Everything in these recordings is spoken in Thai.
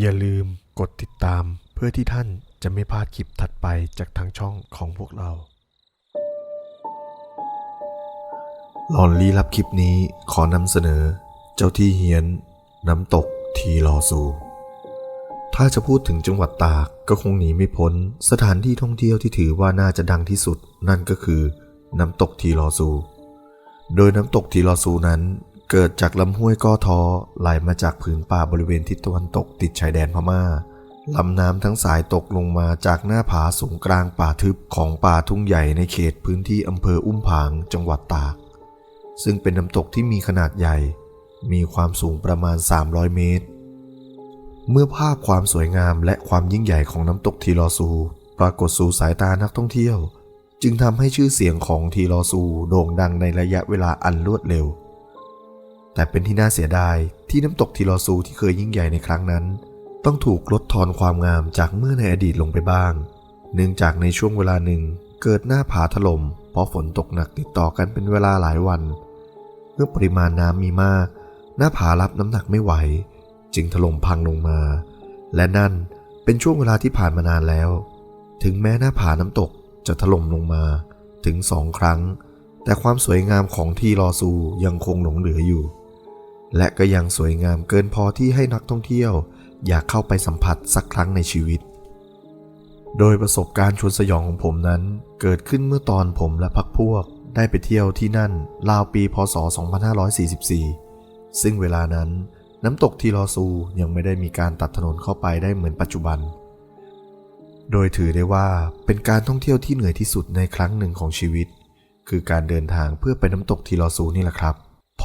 อย่าลืมกดติดตามเพื่อที่ท่านจะไม่พลาดคลิปถัดไปจากทางช่องของพวกเรา หลอนลี้ลับคลิปนี้ขอนำเสนอ เจ้าที่เฮียน น้ำตกทีลอซู ถ้าจะพูดถึงจังหวัดตากก็คงหนีไม่พ้น สถานที่ท่องเที่ยวที่ถือว่าน่าจะดังที่สุด นั่นก็คือ น้ำตกทีลอซู โดยน้ำตกทีลอซูนั้น เกิดจากลำห้วยก้อท้อไหลมาจากผืนป่าบริเวณทิศตะวันตกติดชายแดนพม่าลำน้ำทั้งสายตกลงมาจากหน้าผาสูงกลางป่าทึบของป่าทุ่งใหญ่ในเขตพื้นที่อำเภออุ้มผางจังหวัดตาก ซึ่งเป็นน้ำตกที่มีขนาดใหญ่ มีความสูงประมาณ 300 เมตร เมื่อภาพความสวยงามและความยิ่งใหญ่ของน้ำตกทีลอซู ปรากฏสู่สายตานักท่องเที่ยว จึงทำให้ชื่อเสียงของทีลอซูโด่งดังในระยะเวลาอันรวดเร็ว แต่เป็นที่น่าเสียดายที่น้ำตกทีลอซูที่เคยยิ่งใหญ่ในครั้งนั้น ต้องถูกลดทอนความงามจากเมื่อในอดีตลงไปบ้าง เนื่องจากในช่วงเวลาหนึ่งเกิดหน้าผาถล่มเพราะฝนตกหนักติดต่อกันเป็นเวลาหลายวัน เมื่อปริมาณน้ำมีมาก หน้าผารับน้ำหนักไม่ไหว จึงถล่มพังลงมา และนั่นเป็นช่วงเวลาที่ผ่านมานานแล้ว ถึงแม้หน้าผาน้ำตกจะถล่มลงมาถึงสองครั้ง แต่ความสวยงามของทีลอซูยังคงหลงเหลืออยู่ และก็ยังสวยงามเกินพอที่ให้นักท่องเที่ยว อยากเข้าไปสัมผัสสักครั้งในชีวิต โดยประสบการณ์ชวนสยองของผมนั้น เกิดขึ้นเมื่อตอนผมและพักพวก ได้ไปเที่ยวที่นั่นราวปีพศ 2544 ซึ่งเวลานั้นน้ำตกทีลอซูยังไม่ได้มีการตัดถนนเข้าไปได้เหมือนปัจจุบัน โดยถือได้ว่าเป็นการท่องเที่ยวที่เหนื่อยที่สุดในครั้งหนึ่งของชีวิต คือการเดินทางเพื่อไปน้ำตกทีลอซูนี่แหละครับ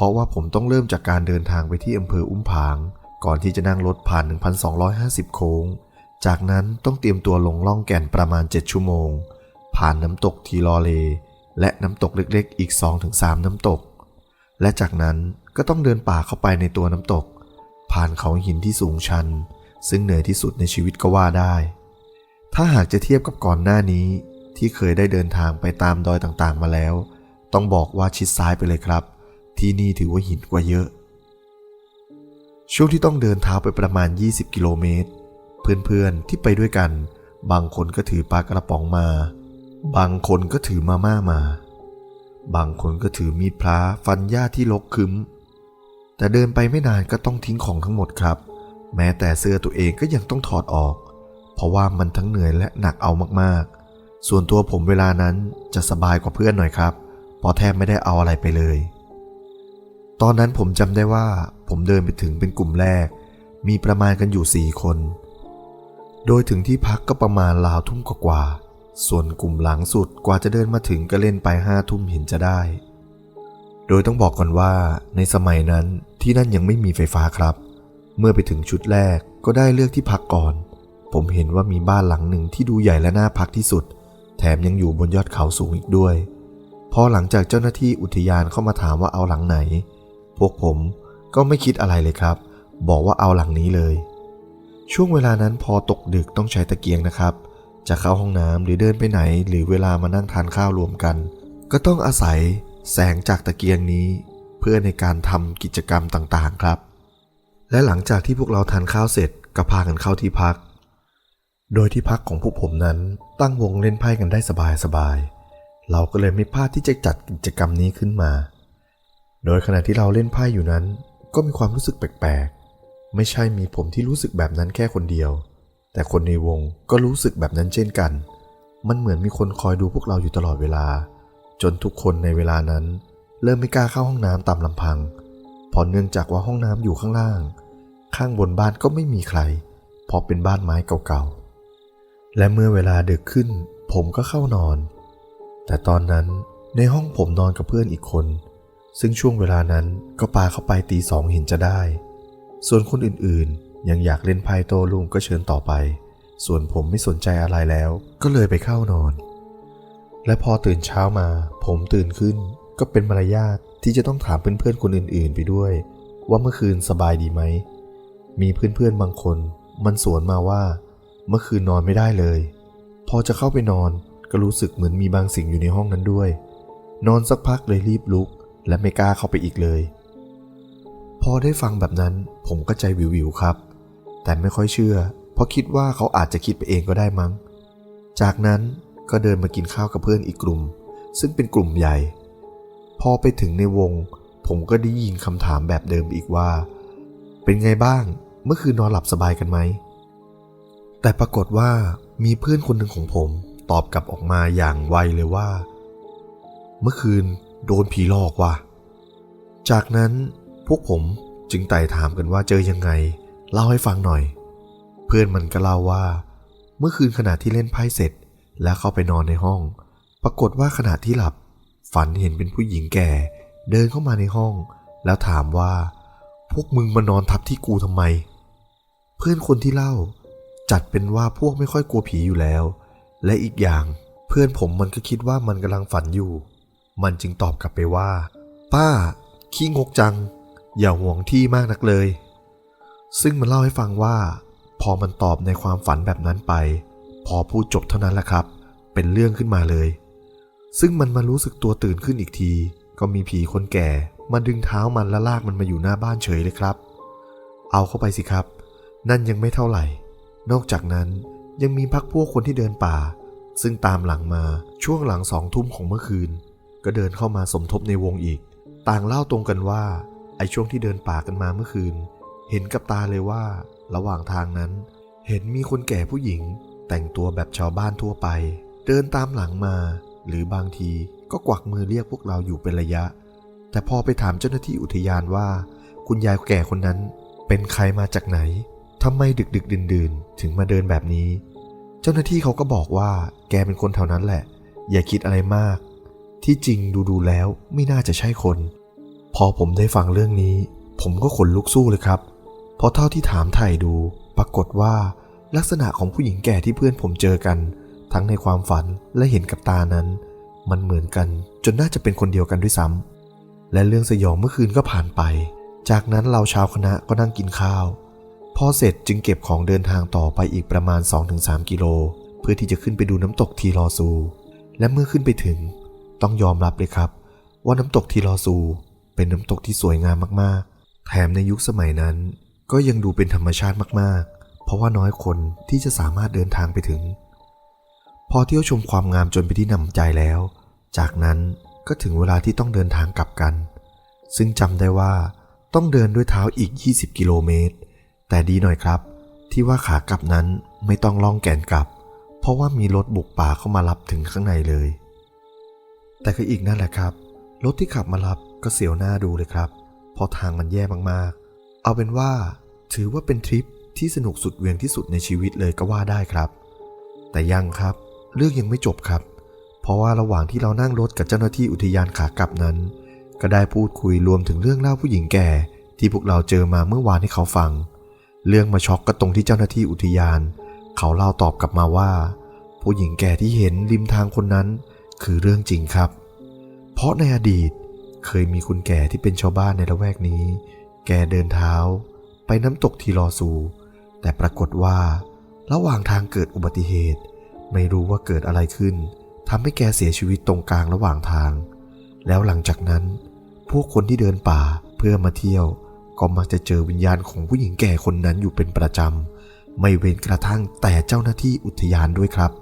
เพราะว่าผมต้องเริ่มจากการเดินทางไปที่อำเภออุ้มผาง ก่อนที่จะนั่งรถผ่าน 1,250 โค้ง จากนั้นต้องเตรียมตัวลงล่องแก่นประมาณ 7 ชั่วโมง ผ่านน้ำตกทีลอเล และน้ำตกเล็กๆ อีก 2-3 น้ำตก และจากนั้นก็ต้องเดินป่าเข้าไปในตัวน้ำตก ผ่านเขาหินที่สูงชัน ซึ่งเหนื่อยที่สุดในชีวิตก็ว่าได้ ถ้าหากจะเทียบกับก่อนหน้านี้ที่เคยได้เดินทางไปตามดอยต่างๆมาแล้ว ต้องบอกว่าชิดซ้ายไปเลยครับ ที่นี่ถือว่าหินกว่าเยอะ ช่วงที่ต้องเดินเท้าไปประมาณ 20 กิโลเมตร เพื่อนๆที่ไปด้วยกัน บางคนก็ถือปลากระป๋องมา บางคนก็ถือมาม่ามา บางคนก็ถือมีดพระฟันหญ้าที่รกคึ้ม แต่เดินไปไม่นานก็ต้องทิ้งของทั้งหมดครับ แม้แต่เสื้อตัวเองก็ยังต้องถอดออก เพราะว่ามันทั้งเหนื่อยและหนักเอามากๆ ส่วนตัวผมเวลานั้นจะสบายกว่าเพื่อนหน่อยครับเพราะแทบไม่ได้เอาอะไรไปเลย ตอนนั้นผมจำได้ว่าผมเดินไปถึงเป็นกลุ่มแรก มีประมาณกันอยู่สี่คน โดยถึงที่พักก็ประมาณราวทุ่มกว่าส่วนกลุ่มหลังสุดกว่าจะเดินมาถึงก็เล่นไปห้าทุ่มเห็นจะได้ โดยต้องบอกก่อนว่าในสมัยนั้นที่นั่นยังไม่มีไฟฟ้าครับ เมื่อไปถึงชุดแรกก็ได้เลือกที่พักก่อน ผมเห็นว่ามีบ้านหลังหนึ่งที่ดูใหญ่และน่าพักที่สุด แถมยังอยู่บนยอดเขาสูงอีกด้วย พอหลังจากเจ้าหน้าที่อุทยานเข้ามาถามว่าเอาหลังไหน พวกผมก็ไม่คิดอะไรเลยครับ บอกว่าเอาหลังนี้เลย ช่วงเวลานั้นพอตกดึกต้องใช้ตะเกียงนะครับ จะเข้าห้องน้ำหรือเดินไปไหน หรือเวลามานั่งทานข้าวรวมกัน ก็ต้องอาศัยแสงจากตะเกียงนี้ เพื่อในการทำกิจกรรมต่างๆครับ และหลังจากที่พวกเราทานข้าวเสร็จก็พากันเข้าที่พัก โดยที่พักของพวกผมนั้นตั้งวงเล่นไพ่กันได้สบายๆเราก็เลยไม่พลาดที่จะจัดกิจกรรมนี้ขึ้นมา โดยขณะที่เราเล่นไพ่อยู่นั้น ก็มีความรู้สึกแปลกๆ ไม่ใช่มีผมที่รู้สึกแบบนั้นแค่คนเดียว แต่คนในวงก็รู้สึกแบบนั้นเช่นกัน มันเหมือนมีคนคอยดูพวกเราอยู่ตลอดเวลา จนทุกคนในเวลานั้น เริ่มไม่กล้าเข้าห้องน้ำตามลำพังเพราะเนื่องจากว่าห้องน้ำอยู่ข้างล่าง ข้างบนบ้านก็ไม่มีใคร เพราะเป็นบ้านไม้เก่าๆ และเมื่อเวลาดึกขึ้น ผมก็เข้านอน แต่ตอนนั้นในห้องผมนอนกับเพื่อนอีกคน ซึ่งช่วงเวลานั้นก็ปาเข้าไปตีสองเห็นจะได้ ส่วนคนอื่นๆ ยังอยากเล่นไพ่โตลุงก็เชิญต่อไป ส่วนผมไม่สนใจอะไรแล้ว ก็เลยไปเข้านอน และพอตื่นเช้ามา ผมตื่นขึ้น ก็เป็นมารยาทที่จะต้องถามเพื่อนๆคนอื่นๆ ไปด้วย ว่าเมื่อคืนสบายดีไหม มีเพื่อนๆบางคน มันสวนมาว่า เมื่อคืนนอนไม่ได้เลย พอจะเข้าไปนอนก็รู้สึกเหมือนมีบางสิ่งอยู่ในห้องนั้นด้วย นอนสักพักเลยรีบลุก และไม่กล้าเข้าไปอีกเลย พอได้ฟังแบบนั้นผมก็ใจวิวๆครับแแต่ไม่ค่อยเชื่อ เพราะคิดว่าเขาอาจจะคิดไปเองก็ได้มั้ง จากนั้นก็เดินมากินข้าวกับเพื่อนอีกกลุ่ม ซึ่งเป็นกลุ่มใหญ่ พอไปถึงในวง ผมก็ได้ยินคำถามแบบเดิมอีกว่า เป็นไงบ้าง เมื่อคืนนอนหลับสบายกันไหม แต่ปรากฏว่ามีเพื่อนคนหนึ่งของผมตอบกลับออกมาอย่างไวเลยว่า เมื่อคืน โดนผีหลอกว่ะ จากนั้นพวกผมจึงไต่ถามกันว่าเจอยังไง เล่าให้ฟังหน่อย เพื่อนมันก็เล่าว่า เมื่อคืนขณะที่เล่นไพ่เสร็จ แล้วเข้าไปนอนในห้อง ปรากฏว่าขณะที่หลับ ฝันเห็นเป็นผู้หญิงแก่ เดินเข้ามาในห้อง แล้วถามว่า พวกมึงมานอนทับที่กูทำไม เพื่อนคนที่เล่า จัดเป็นว่าพวกไม่ค่อยกลัวผีอยู่แล้ว และอีกอย่างเพื่อนผมมันก็คิดว่ามันกำลังฝันอยู่ มันจึงตอบกลับไปว่า ป้า ขี้งกจัง อย่าห่วงที่มากนักเลย ซึ่งมันเล่าให้ฟังว่า พอมันตอบในความฝันแบบนั้นไป พอพูดจบเท่านั้นแหละครับ เป็นเรื่องขึ้นมาเลย ซึ่งมันมารู้สึกตัวตื่นขึ้นอีกที ก็มีผีคนแก่มาดึงเท้ามันและลากมันมาอยู่หน้าบ้านเฉยเลยครับ เอาเข้าไปสิครับ นั่นยังไม่เท่าไหร่ นอกจากนั้นยังมีพักพวกคนที่เดินป่า ซึ่งตามหลังมาช่วงหลังสองทุ่มของเมื่อคืน ก็เดินเข้ามาสมทบในวงอีก ต่างเล่าตรงกันว่า ไอ้ช่วงที่เดินป่ากันมาเมื่อคืน เห็นกับตาเลยว่า ระหว่างทางนั้น เห็นมีคนแก่ผู้หญิง แต่งตัวแบบชาวบ้านทั่วไป เดินตามหลังมา หรือบางทีก็กวักมือเรียกพวกเราอยู่เป็นระยะ แต่พอไปถามเจ้าหน้าที่อุทยานว่า คุณยายแก่คนนั้น เป็นใครมาจากไหนทำไมดึกดึกดื่นดื่นถึงมาเดินแบบนี้ เจ้าหน้าที่เขาก็บอกว่า แกเป็นคนแถวนั้นแหละ อย่าคิดอะไรมาก ที่จริงดูดูๆแล้วไม่น่าจะใช่คน พอผมได้ฟังเรื่องนี้ ผมก็ขนลุกสู้เลยครับ เพราะเท่าที่ถามไถ่ดู ปรากฏว่าลักษณะของผู้หญิงแก่ที่เพื่อนผมเจอกัน ทั้งในความฝันและเห็นกับตานั้น มันเหมือนกันจนน่าจะเป็นคนเดียวกันด้วยซ้ำและเรื่องสยองเมื่อคืนก็ผ่านไป จากนั้นเราชาวคณะก็นั่งกินข้าว พอเสร็จจึงเก็บของเดินทางต่อไปอีกประมาณ 2-3 กิโล เพื่อที่จะขึ้นไปดูน้ำตกทีลอซู และเมื่อขึ้นไปถึง ต้องยอมรับเลยครับ ว่าน้ำตกทีลอซู เป็นน้ำตกที่สวยงามมากๆ แถมในยุคสมัยนั้น ก็ยังดูเป็นธรรมชาติมากๆ เพราะว่าน้อยคนที่จะสามารถเดินทางไปถึง พอเที่ยวชมความงามจนไปที่หนำใจแล้ว จากนั้นก็ถึงเวลาที่ต้องเดินทางกลับกัน ซึ่งจำได้ว่าต้องเดินด้วยเท้าอีก 20 กิโลเมตร แต่ดีหน่อยครับ ที่ว่าขากลับนั้นไม่ต้องล่องแก่นกลับ เพราะว่ามีรถบุกป่าเข้ามารับถึงข้างในเลย แต่ก็อีกนั่นแหละครับ รถที่ขับมารับก็เสียวหน้าดูเลยครับ เพราะทางมันแย่มากๆ เอาเป็นว่า ถือว่าเป็นทริปที่สนุกสุดเวียงที่สุดในชีวิตเลยก็ว่าได้ครับ แต่ยังครับ เรื่องยังไม่จบครับ เพราะว่าระหว่างที่เรานั่งรถกับเจ้าหน้าที่อุทยานขากลับนั้น ก็ได้พูดคุยรวมถึงเรื่องเล่าผู้หญิงแก่ ที่พวกเราเจอมาเมื่อวานให้เขาฟัง เรื่องมาช็อกก็ตรงที่เจ้าหน้าที่อุทยาน เขาเล่าตอบกลับมาว่า ผู้หญิงแก่ที่เห็นริมทางคนนั้น คือเรื่องจริงครับ เพราะในอดีตเคยมีคุณแก่ที่เป็นชาวบ้านในละแวกนี้ แกเดินเท้า ไปน้ำตกทีลอซู แต่ปรากฏว่า ระหว่างทางเกิดอุบัติเหตุ ไม่รู้ว่าเกิดอะไรขึ้นทำให้แกเสียชีวิตตรงกลางระหว่างทาง แล้วหลังจากนั้น พวกคนที่เดินป่าเพื่อมาเที่ยว ก็มักจะเจอวิญญาณของผู้หญิงแก่คนนั้นอยู่เป็นประจำ ไม่เว้นกระทั่งแต่เจ้าหน้าที่อุทยานด้วยครับ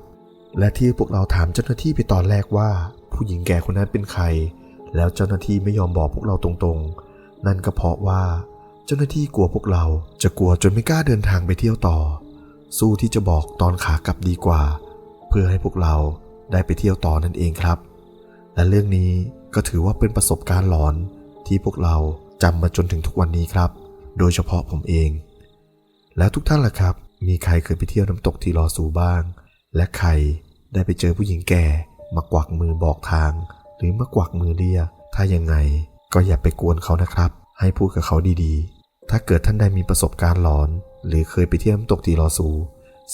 และที่พวกเราถามเจ้าหน้าที่ไปตอนแรกว่า ผู้หญิงแก่คนนั้นเป็นใคร แล้วเจ้าหน้าที่ไม่ยอมบอกพวกเราตรงๆ นั่นก็เพราะว่า เจ้าหน้าที่กลัวพวกเราจะกลัวจนไม่กล้าเดินทางไปเที่ยวต่อ สู้ที่จะบอกตอนขากลับดีกว่า เพื่อให้พวกเราได้ไปเที่ยวต่อนั่นเองครับ และเรื่องนี้ก็ถือว่าเป็นประสบการณ์หลอนที่พวกเราจำมาจนถึงทุกวันนี้ครับ โดยเฉพาะผมเอง แล้วทุกท่านล่ะครับ มีใครเคยไปเที่ยวน้ำตกทีลอซูบ้าง และใคร ได้ไปเจอผู้หญิงแก่มากวักมือบอกทาง หรือมากวักมือเรียก ถ้ายังไงก็อย่าไปกวนเขานะครับ ให้พูดกับเขาดีๆ ถ้าเกิดท่านใดมีประสบการณ์หลอน หรือเคยไปเที่ยวตกทีลอซู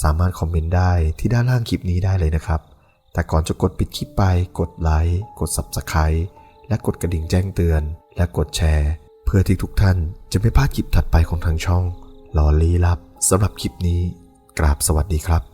สามารถคอมเมนต์ได้ที่ด้านล่างคลิปนี้ได้เลยนะครับ แต่ก่อนจะกดปิดคลิปไปกดไลค์กด Subscribe และกดกระดิ่งแจ้งเตือน และกดแชร์ เพื่อที่ทุกท่านจะไม่พลาดคลิปถัดไปของทางช่องหลอลี้ลับสำหรับคลิปนี้ กราบสวัสดีครับ